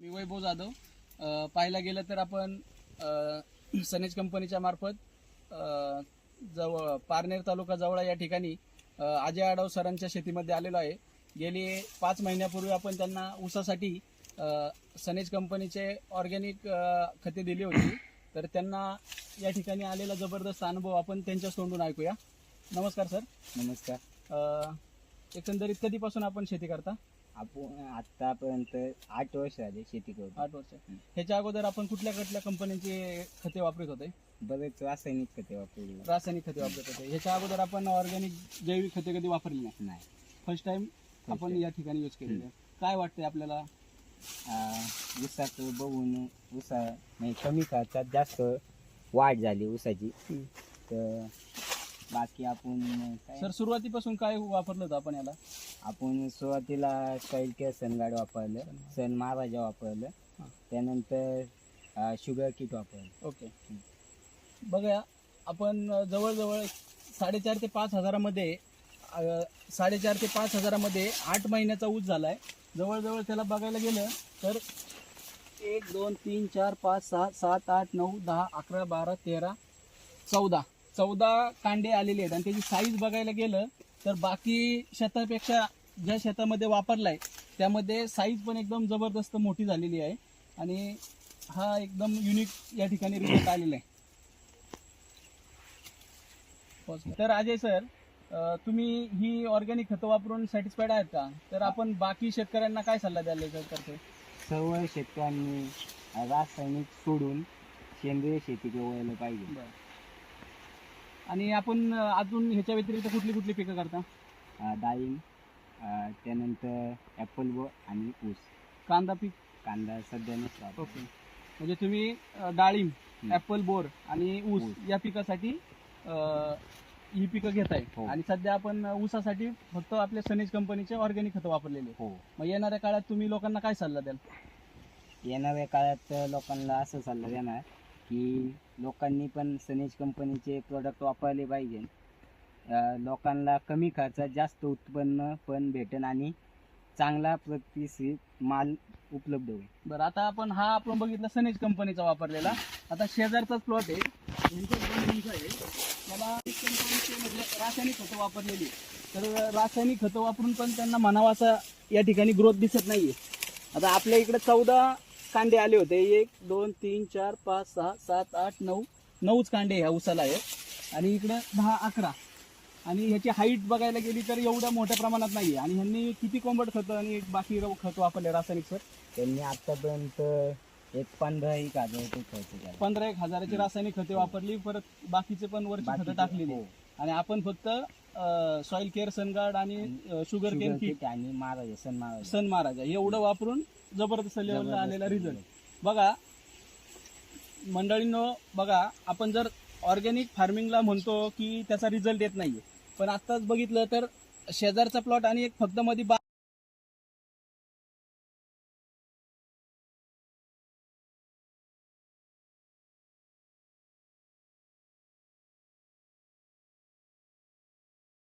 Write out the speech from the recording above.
मी वैभव जाधव. पाहायला गेलं तर आपण सनेज कंपनीच्या मार्फत जवळ पारनेर तालुका जवळ या ठिकाणी अजय आडव सरांच्या शेतीमध्ये आलेलो आहे. गेली पाच महिन्यापूर्वी आपण त्यांना ऊसासाठी सनेज कंपनीचे ऑर्गॅनिक खते दिली होती. तर त्यांना या ठिकाणी आलेला जबरदस्त अनुभव आपण त्यांच्याच तोंडून ऐकूया. नमस्कार सर. नमस्कार. एकंदरीत कधीपासून आपण शेती करता? आपण आतापर्यंत आठ वर्ष झाले शेती करतो आठ वर्ष. ह्याच्या अगोदर आपण कुठल्या कुठल्या कंपन्यांची खते वापरत होते? बरेच रासायनिक खते वापरली. रासायनिक खते वापरत होते. ह्याच्या अगोदर आपण ऑर्गॅनिक जैविक खते कधी वापरली नाही? नाही. फर्स्ट टाइम आपण. या ठिकाणी यूज केलेली आहे. काय वाटतंय आपल्याला? ऊसाचं बघून ऊसा म्हणजे कमी खर्चात जास्त वाढ झाली ऊसाची. तर बाकी आपण काय? सर सुरुवातीपासून काय वापरलं होतं आपण याला? आपण सुरुवातीला सॉईल केअर सनगार्ड वापरलं सन महाराजा वापरलं. हा. त्यानंतर शुगर किट वापरलं. ओके. बघा आपण अ, जवळजवळ साडेचार ते पाच हजारामध्ये अ, साडेचार ते पाच हजारामध्ये आठ महिन्याचा ऊस झाला आहे जवळजवळ त्याला बघायला गेलं तर एक दोन तीन चार पाच सहा सात आठ नऊ दहा अकरा बारा तेरा चौदा. चौदा कांडे आलेले आहेत आणि त्याची साईज बघायला गेलं तर बाकी शेतापेक्षा ज्या शेतामध्ये वापरलाय त्यामध्ये साईज पण एकदम जबरदस्त मोठी झालेली आहे. आणि हा एकदम युनिक या ठिकाणी रिझल्ट आलेला आहे. तर अजय सर तुम्ही ही ऑर्गॅनिक खतं वापरून सॅटिस्फाईड आहेत का? तर आपण बाकी शेतकऱ्यांना काय सल्ला द्यायला करते सर्व शेतकऱ्यांनी रासायनिक सोडून सेंद्रिय शेती वळलं पाहिजे. आणि आपण अजून ह्याच्या व्यतिरिक्त कुठली कुठली पिकं करता? अं, डाळिंब अं, त्यानंतर ॲपल व आणि ऊस. कांदा पीक? कांदा सध्या नसला ओके. म्हणजे तुम्ही अं, डाळिंब. ऍपल बोर आणि ऊस ऊस. या पिकासाठी अं, ही पिकं घेताय. हो. आणि सध्या आपण ऊसासाठी फक्त आपल्या सनेज कंपनीचे ऑर्गॅनिक खतं वापरलेले हो. मग येणाऱ्या काळात तुम्ही लोकांना काय सल्ला द्याल? येणाऱ्या काळात लोकांना असं सल्ला देणार की लोकांनी पण सनेज कंपनीचे प्रोडक्ट वापरले पाहिजे. लोकांना कमी खर्चात जास्त उत्पन्न पण भेटेल आणि चांगला प्रतिष्ठित माल उपलब्ध होईल. बरं आता आपण हा आपण बघितला सनेज कंपनीचा वापरलेला. आता शेजारचाच प्लॉट आहे. यांचं दोन इंच आहे. त्याला कंपनीचे म्हणजे रासायनिक खतं वापरलेली तर रासायनिक खतं वापरून पण त्यांना म्हणावा असा या ठिकाणी ग्रोथ दिसत नाहीये. आता आपल्या इकडे चौदा कांडे आले होते. एक दोन तीन चार पाच सहा सात आठ नऊ. नऊच कांडे ह्या उसाला आहेत. आणि इकडं दहा अकरा. आणि ह्याची हाईट बघायला गेली तर एवढ्या मोठ्या प्रमाणात नाहीये. आणि ह्यांनी किती कोंबड खतं आणि बाकी खत वापरले रासायनिक सर त्यांनी आतापर्यंत एक पंधरा एक हजार रुपये खर्च केला. पंधरा एक हजाराची रासायनिक खते वापरली परत बाकीचे पण वरची खतं टाकलेली हो. आणि आपण फक्त सॉइल केअर सनगार्ड आणि शुगर केअर किट आणि महाराज सन महाराज. सन महाराजा. एवढं वापरून जबरदस्त लेवलला आलेला. रिझल्ट बघा मंडळींनो बघा आपण जर ऑर्गॅनिक फार्मिंगला म्हणतो की त्याचा रिझल्ट येत नाहीये पण आत्ताच बघितलं तर शेजारचा प्लॉट आणि एक फक्त मध्ये